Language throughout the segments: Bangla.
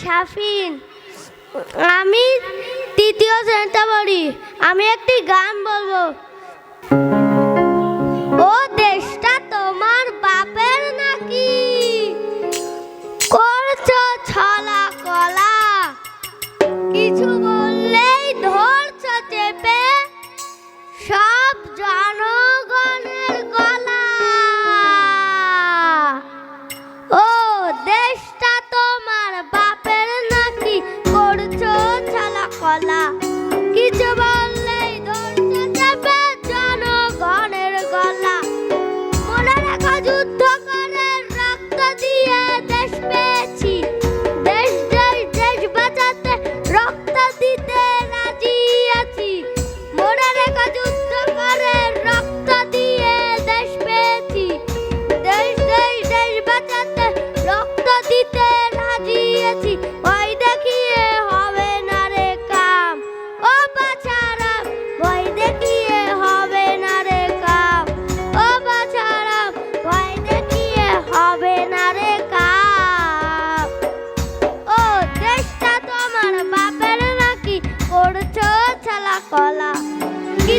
শাফিন আমি তৃতীয় শ্রেণীতে পড়ি। আমি একটি গান বলব। কি জবাব?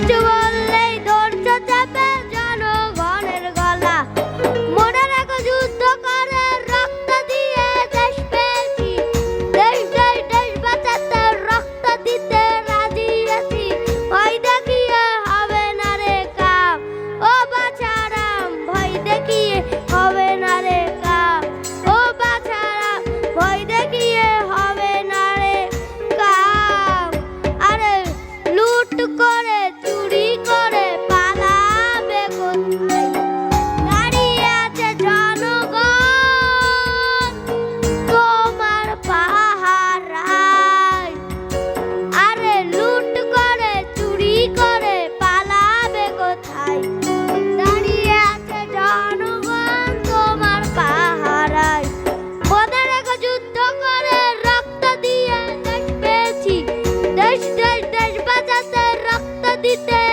ಬಿಡುವ ti te